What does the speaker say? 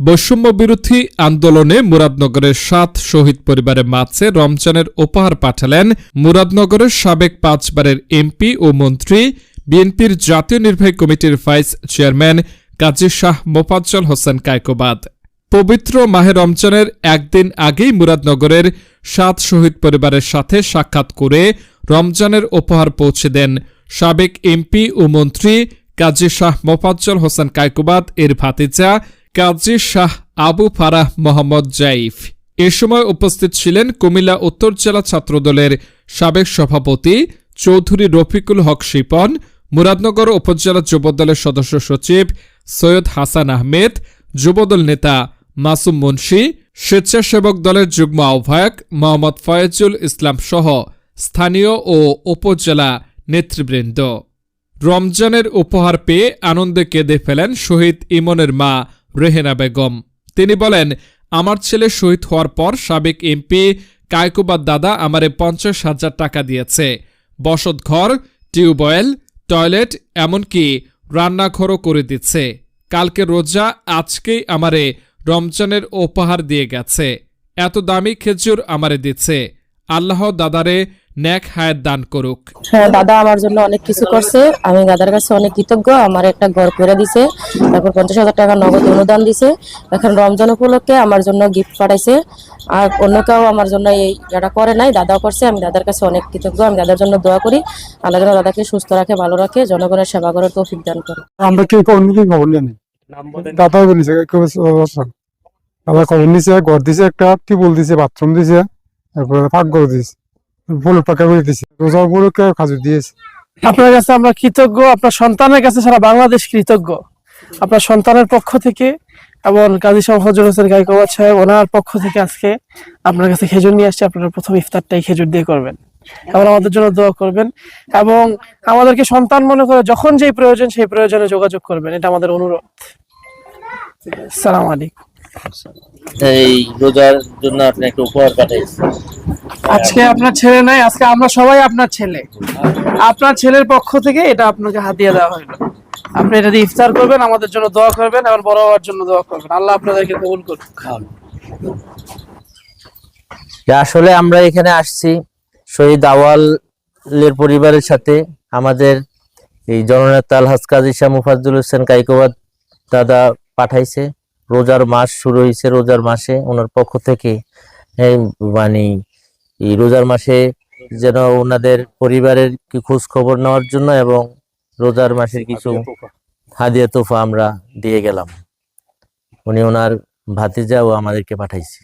বৈষম্য বিরোধী আন্দোলনে মুরাদনগরের সাত শহীদ পরিবারের মাঝে রমজানের উপহার পাঠালেন মুরাদনগরের সাবেক পাঁচবারের এমপি ও মন্ত্রী, বিএনপির জাতীয় নির্বাহী কমিটির ভাইস চেয়ারম্যান কাজী শাহ মোফাজ্জল হোসেন কায়কোবাদ। পবিত্র মাহে রমজানের একদিন আগেই মুরাদনগরের সাত শহীদ পরিবারের সাথে সাক্ষাৎ করে রমজানের উপহার পৌঁছে দেন সাবেক এমপি ও মন্ত্রী কাজী শাহ মোফাজ্জল হোসেন কায়কোবাদ, এর ভাতিজা কাজী শাহ আবু ফারাহ মোহাম্মদ জাইফ। এ সময় উপস্থিত ছিলেন কুমিল্লা উত্তর জেলা ছাত্রদলের সাবেক সভাপতি চৌধুরী রফিকুল হক শিপন, মুরাদনগর উপজেলা যুবদলের সদস্য সচিব সৈয়দ হাসান আহমেদ, যুবদল নেতা মাসুম মুন্সি, স্বেচ্ছাসেবক দলের যুগ্ম আহ্বায়ক মোহাম্মদ ফয়েজুল ইসলাম সহ স্থানীয় ও উপজেলা নেতৃবৃন্দ। রমজানের উপহার পেয়ে আনন্দে কেঁদে ফেলেন শহীদ ইমনের মা রেহেনা বেগম। তিনি বলেন, আমার ছেলে শহীদ হওয়ার পর সাবেক এমপি কায়কুবার দাদা আমারে পঞ্চাশ হাজার টাকা দিয়েছে। বসত ঘর, টিউবওয়েল, টয়লেট, এমনকি রান্নাঘরও করে দিচ্ছে। কালকে রোজা, আজকেই আমারে রমজানের উপহার দিয়ে গেছে। এত দামি খেজুর আমারে দিচ্ছে। আল্লাহ দাদারে ন্যাক হায়াত দান করুক। হ্যাঁ দাদা আমার জন্য অনেক কিছু করছে। আমি দাদার কাছে অনেক কৃতজ্ঞ। আমার একটা ঘর করে দিছে। তারপর পঞ্চাশ হাজার টাকা নগদ অনুদান দিছে। এখন রমজান উপলক্ষে আমার জন্য গিফট পাঠাইছে। আর অন্য কেউ আমার জন্য এই এটা করে নাই দাদাও করছে। আমি দাদার কাছে অনেক কৃতজ্ঞ। আমি দাদার জন্য দোয়া করি। আল্লাহ যেন দাদাকে সুস্থ রাখে ভালো রাখে। জনগণের সেবা করার তৌফিক দান করে আমরা কি অন্য কি খবর জানি। দাদা বলিছে দাদা খবর নিছে ঘর দিছে একটা টিউবওয়েল দিছে বাথরুম দিছে। আপনার কৃতজ্ঞ, আপনার সন্তানের কাছে সারা বাংলাদেশ কৃতজ্ঞ। আপনার সন্তানের পক্ষ থেকে এবং কাজী হোসেন গায়কবাদ সাহেব, ওনার পক্ষ থেকে আজকে আপনার কাছে খেজুর নিয়ে আসছে। আপনারা প্রথম ইফতারটাই খেজুর দিয়ে করবেন। এবং আমাদের জন্য দোয়া করবেন। এবং আমাদেরকে সন্তান মনে করে যখন যেই প্রয়োজন, সেই প্রয়োজনে যোগাযোগ করবেন। এটা আমাদের অনুরোধ। সালাম আলাইকুম। এই রোজার জন্য আপনি একটা উপহার পাঠাইছেন। আজকে আপনার ছেলে নাই আজকে আমরা সবাই আপনার ছেলে। আপনার ছেলের পক্ষ থেকে এটা আপনাকে হাতিয়ে দেওয়া হলো। আপনি এটা দিয়ে ইফতার করবেন আমাদের জন্য দোয়া করবেন এবং বড় হওয়ার জন্য দোয়া করবেন। আল্লাহ আপনাদেরকে কবুল করুন আসলে আমরা এখানে আসছি শহীদ আওয়ালের পরিবারের সাথে। আমাদের এই জননেতা আলহাজ কাজী শাহ মুফাজ্জুল হোসেন কাইকোবাদ দাদা পাঠাইছে। রোজার মাস শুরু হয়েছে রোজার মাসে ওনার পক্ষ থেকে মানে এই রোজার মাসে যেন ওনাদের পরিবারের কি খোঁজ খবর নেওয়ার জন্য এবং রোজার মাসের কিছু হাদিয়া তোফা আমরা দিয়ে গেলাম। উনি ওনার ভাতিজা ও আমাদেরকে পাঠাইছে।